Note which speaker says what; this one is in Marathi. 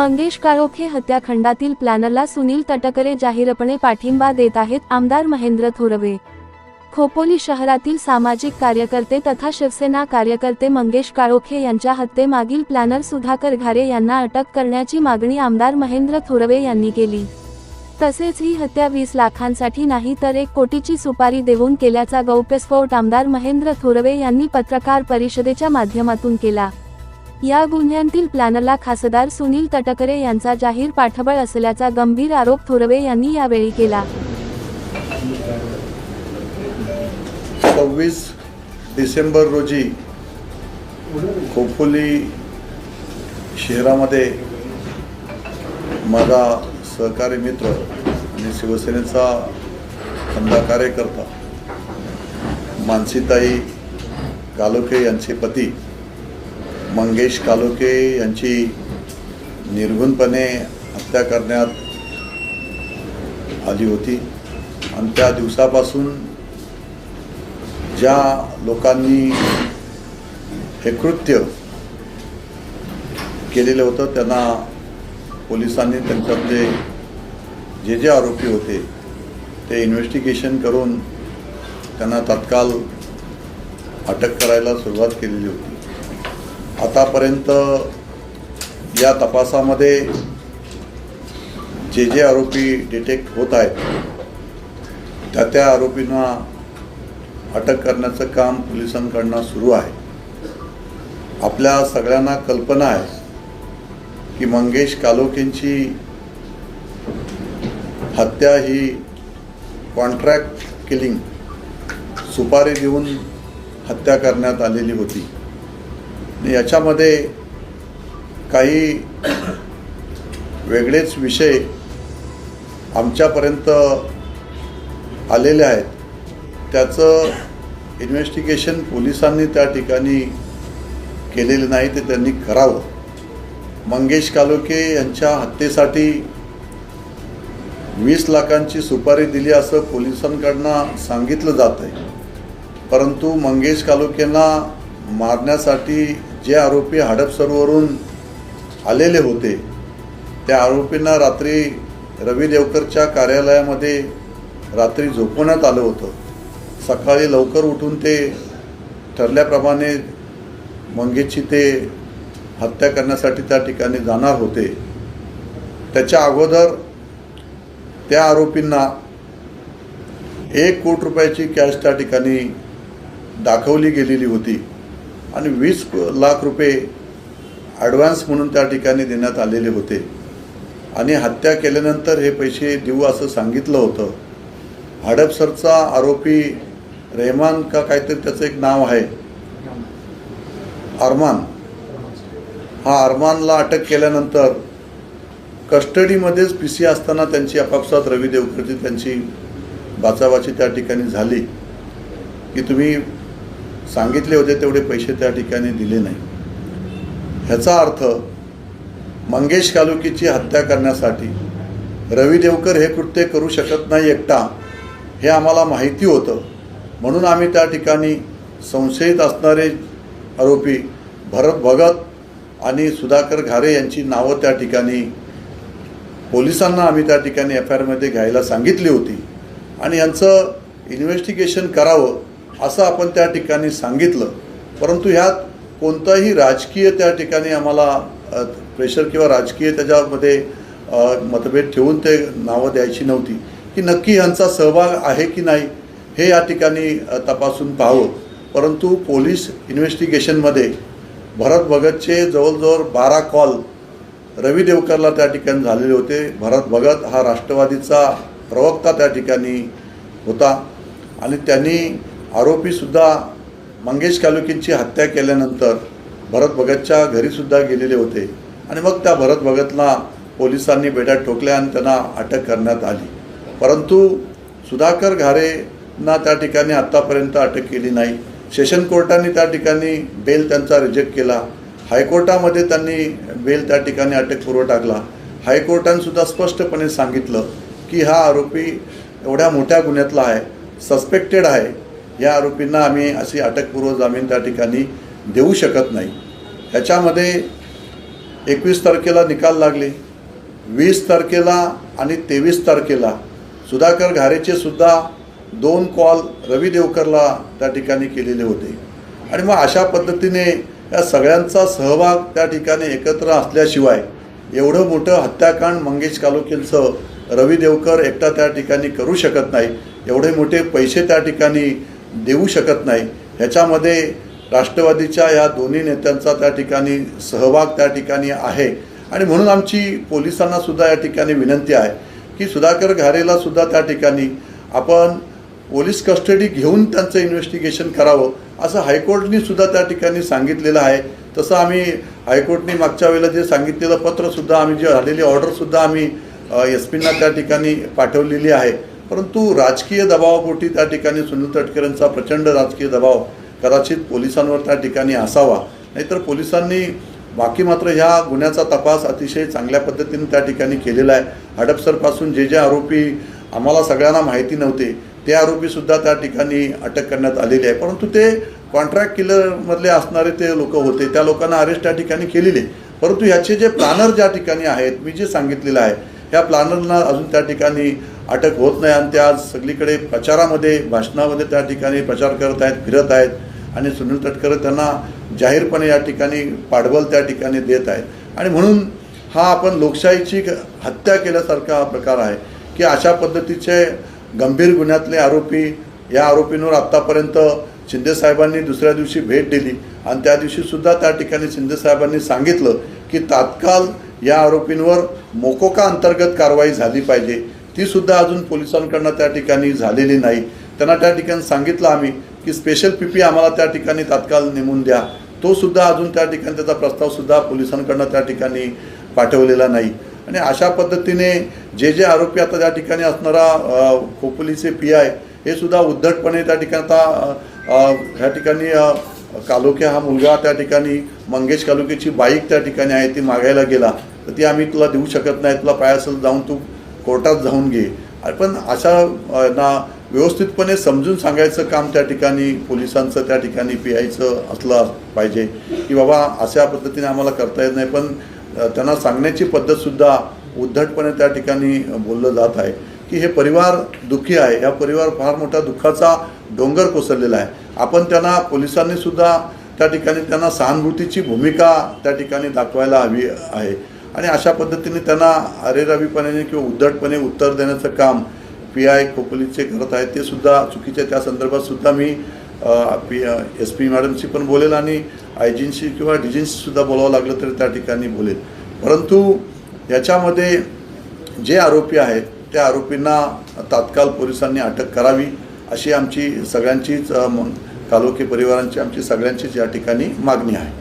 Speaker 1: मंगेश काळोखे हत्याखंडातील प्लॅनरला सुनील तटकरे जाहीरपणे पाठिंबा देत आहेत आमदार महेंद्र थोरवे. खोपोली शहरातील सामाजिक कार्यकर्ते तथा शिवसेना कार्यकर्ते मंगेश काळोखे यांच्या हत्येमागील प्लॅनर सुधाकर घारे यांना अटक करण्याची मागणी आमदार महेंद्र थोरवे यांनी केली. तसेच ही हत्या वीस लाखांसाठी नाही तर एक कोटीची सुपारी देऊन केल्याचा गौप्यस्फोट आमदार महेंद्र थोरवे यांनी पत्रकार परिषदेच्या माध्यमातून केला. या गुन्ह्यांतील प्लॅनला खासदार सुनील तटकरे यांचा जाहीर पाठबळ असल्याचा गंभीर आरोप थोरवे यांनी यावेळी केला.
Speaker 2: सव्वीस डिसेंबर रोजी खोपोली शहरामध्ये माझा सहकारी मित्र आणि शिवसेनेचा खंदा कार्यकर्ता मानसीताई कालोखे यांचे पती मंगेश कालोके यांची निर्घुणपणे हत्या करण्यात आली होती. आणि त्या दिवसापासून ज्या लोकांनी हे कृत्य केलेलं होतं त्यांना पोलिसांनी त्यांच्यातले जे जे आरोपी होते ते इन्व्हेस्टिगेशन करून त्यांना तात्काळ अटक करायला सुरुवात केलेली होती. आतापर्यंत या तपासामध्ये जे जे आरोपी डिटेक्ट होत आहेत त्या त्या आरोपींना अटक करण्याचं काम पोलिसांकडनं सुरू आहे. आपल्या सगळ्यांना कल्पना आहे की मंगेश कालोकेंची हत्या ही कॉन्ट्रॅक्ट किलिंग सुपारी देऊन हत्या करण्यात आलेली होती. याच्यामध्ये काही वेगळेच विषय आमच्यापर्यंत आलेले आहेत. त्याचं इन्व्हेस्टिगेशन पोलिसांनी त्या ठिकाणी केलेलं नाही ते त्यांनी करावं. मंगेश कालोके यांच्या हत्येसाठी वीस लाखांची सुपारी दिली असं पोलिसांकडनं सांगितलं जात आहे परंतु मंगेश कालोकेंना मारण्यासाठी जे आरोपी हडपसरवरून आलेले होते त्या आरोपींना रात्री रवी देवकरच्या कार्यालयामध्ये रात्री झोपवण्यात आलं होतं. सकाळी लवकर उठून ते ठरल्याप्रमाणे मंगेशची ते हत्या करण्यासाठी त्या ठिकाणी जाणार होते. त्याच्या अगोदर त्या आरोपींना एक कोटी रुपयाची कॅश त्या ठिकाणी दाखवली गेलेली होती. आणि वीस लाख रुपये ॲडव्हान्स म्हणून त्या ठिकाणी देण्यात आलेले होते. आणि हत्या केल्यानंतर हे पैसे देऊ असं सांगितलं होतं. हडपसरचा आरोपी रेहमान का काहीतरी त्याचं एक नाव आहे. अरमान. हा अरमानला अटक केल्यानंतर कस्टडीमध्येच पी सी असताना त्यांची आपापसात रवी देवकरची त्यांची बाचाबाची त्या ठिकाणी झाली. की तुम्ही सांगितले होते तेवढे पैसे त्या ठिकाणी दिले नाही. ह्याचा अर्थ मंगेश कालुकीची हत्या करण्यासाठी रवी देवकर हे कृत्य करू शकत नाही एकटा हे आम्हाला माहिती होतं. म्हणून आम्ही त्या ठिकाणी संशयित असणारे आरोपी भरत भगत आणि सुधाकर घारे यांची नावं त्या ठिकाणी पोलिसांना आम्ही त्या ठिकाणी एफ आय आरमध्ये घ्यायला सांगितली होती. आणि यांचं इन्व्हेस्टिगेशन करावं असं आपण त्या ठिकाणी सांगितलं. परंतु ह्यात कोणताही राजकीय त्या ठिकाणी आम्हाला प्रेशर किंवा राजकीय त्याच्यामध्ये मतभेद ठेवून ते नावं द्यायची नव्हती. की नक्की यांचा सहभाग आहे की नाही हे या ठिकाणी तपासून पाहावं. परंतु पोलीस इन्व्हेस्टिगेशनमध्ये भरत भगतचे जवळजवळ बारा कॉल रवी देवकरला त्या ठिकाणी झालेले होते. भरत भगत हा राष्ट्रवादीचा प्रवक्ता त्या ठिकाणी होता. आणि त्यांनी आरोपीसुद्धा मंगेश कालुकींची हत्या केल्यानंतर भरत भगतच्या घरीसुद्धा गेलेले होते. आणि मग त्या भरत भगतला पोलिसांनी बेड्यात ठोकल्या आणि त्यांना अटक करण्यात आली. परंतु सुधाकर घारेंना त्या ठिकाणी आत्तापर्यंत अटक केली नाही. सेशन कोर्टाने त्या ठिकाणी बेल त्यांचा रिजेक्ट केला. हायकोर्टामध्ये त्यांनी बेल त्या ठिकाणी अटक पूर्व टाकला. हायकोर्टानेसुद्धा स्पष्टपणे सांगितलं की हा आरोपी एवढ्या मोठ्या गुन्ह्यातला आहे सस्पेक्टेड आहे. या आरोपींना आम्ही अशी अटकपूर्व जामीन त्या ठिकाणी देऊ शकत नाही. ह्याच्यामध्ये एकवीस तारखेला निकाल लागले वीस तारखेला आणि तेवीस तारखेला सुधाकर घारेचे सुद्धा दोन कॉल रवी देवकरला त्या ठिकाणी केलेले होते. आणि मग अशा पद्धतीने या सगळ्यांचा सहभाग त्या ठिकाणी एकत्र असल्याशिवाय एवढं मोठं हत्याकांड मंगेश कालोखेंचं रवी देवकर एकटा त्या ठिकाणी करू शकत नाही. एवढे मोठे पैसे त्या ठिकाणी देऊ शकत नाही. ह्याच्यामध्ये राष्ट्रवादीच्या या दोन्ही नेत्यांचा त्या ठिकाणी सहभाग त्या ठिकाणी आहे. आणि म्हणून आमची पोलिसांना सुद्धा या ठिकाणी विनंती आहे की सुधाकर घारेला सुद्धा त्या ठिकाणी आपण पोलीस कस्टडी घेऊन त्यांचं इन्व्हेस्टिगेशन करावं असं हायकोर्टनी सुद्धा त्या ठिकाणी सांगितलेलं आहे. तसं आम्ही हायकोर्टनी मागच्या वेळेला जे सांगितलेलं पत्रसुद्धा आम्ही जे झालेली ऑर्डरसुद्धा आम्ही एस पींना त्या ठिकाणी पाठवलेली आहे. परंतु राजकीय दबावापोटी त्या ठिकाणी सुनील तटकरेंचा प्रचंड राजकीय दबाव कदाचित पोलिसांवर त्या ठिकाणी असावा. नाहीतर पोलिसांनी बाकी मात्र ह्या गुन्ह्याचा तपास अतिशय चांगल्या पद्धतीने त्या ठिकाणी केलेला आहे. हडपसरपासून जे जे आरोपी आम्हाला सगळ्यांना माहिती नव्हते ते आरोपीसुद्धा त्या ठिकाणी अटक करण्यात आलेली आहे. परंतु ते कॉन्ट्रॅक्ट किलरमधले असणारे ते लोक होते त्या लोकांना अरेस्ट त्या ठिकाणी केलेले परंतु ह्याचे जे प्लॅनर ज्या ठिकाणी आहेत मी जे सांगितलेलं आहे ह्या प्लॅनरना अजून त्या ठिकाणी अटक होत नाही आणि त्या आज सगळीकडे प्रचारामध्ये भाषणामध्ये त्या ठिकाणी प्रचार करत आहेत फिरत आहेत आणि सुनील तटकरे त्यांना जाहीरपणे या ठिकाणी पाठबळ त्या ठिकाणी देत आहेत. आणि म्हणून हा आपण लोकशाहीची हत्या केल्यासारखा हा प्रकार आहे की अशा पद्धतीचे गंभीर गुन्ह्यातले आरोपी या आरोपींवर आत्तापर्यंत शिंदेसाहेबांनी दुसऱ्या दिवशी भेट दिली आणि त्या दिवशीसुद्धा त्या ठिकाणी शिंदेसाहेबांनी सांगितलं की तात्काळ या आरोपींवर मोकोका अंतर्गत कारवाई झाली पाहिजे. ती सुद्धा अजून पोलिसांकडनं त्या ठिकाणी झालेली नाही. त्यांना त्या ठिकाणी सांगितलं आम्ही की स्पेशल पी पी आम्हाला त्या ठिकाणी तात्काळ नेमून द्या. तो सुद्धा अजून त्या ठिकाणी त्याचा प्रस्तावसुद्धा पोलिसांकडनं त्या ठिकाणी पाठवलेला नाही. आणि अशा पद्धतीने जे जे आरोपी आता त्या ठिकाणी असणारा खोपोलीचे पी आय हे सुद्धा उद्धटपणे त्या ठिकाणी आता ह्या ठिकाणी कालुक्या हा मुलगा त्या ठिकाणी मंगेश कालुक्याची बाईक त्या ठिकाणी आहे ती मागायला गेला. तर ती आम्ही तुला देऊ शकत नाही तुला पाय असेल जाऊन तू कोर्टात जाऊन घे. पण अशा ना व्यवस्थितपणे समजून सांगायचं काम त्या ठिकाणी पोलिसांचं त्या ठिकाणी पी आयचं असलं पाहिजे. की बाबा अशा पद्धतीने आम्हाला करता येत नाही. पण त्यांना सांगण्याची पद्धतसुद्धा उद्धटपणे त्या ठिकाणी बोललं जात आहे. की हे परिवार दुःखी आहे. या परिवार फार मोठा दुःखाचा डोंगर कोसळलेला आहे. आपण त्यांना पोलिसांनीसुद्धा त्या ठिकाणी त्यांना सहानुभूतीची भूमिका त्या ठिकाणी दाखवायला हवी आहे. आणि अशा पद्धतीने त्यांना अरेरावीपणाने किंवा उद्धटपणे उत्तर देण्याचं काम पी आय खोपोलीचे करत आहेत ते सुद्धा चुकीच्या त्या संदर्भात सुद्धा मी पी एस पी मॅडमशी पण बोलेल आणि आयजींशी किंवा डीजींशी सुद्धा बोलावं लागलं तरी त्या ठिकाणी बोलेल. परंतु याच्यामध्ये जे आरोपी आहेत त्या आरोपींना तात्काळ पोलिसांनी अटक करावी अशी आमची सगळ्यांचीच मग म- परिवारांची आमची सगळ्यांचीच या ठिकाणी मागणी आहे.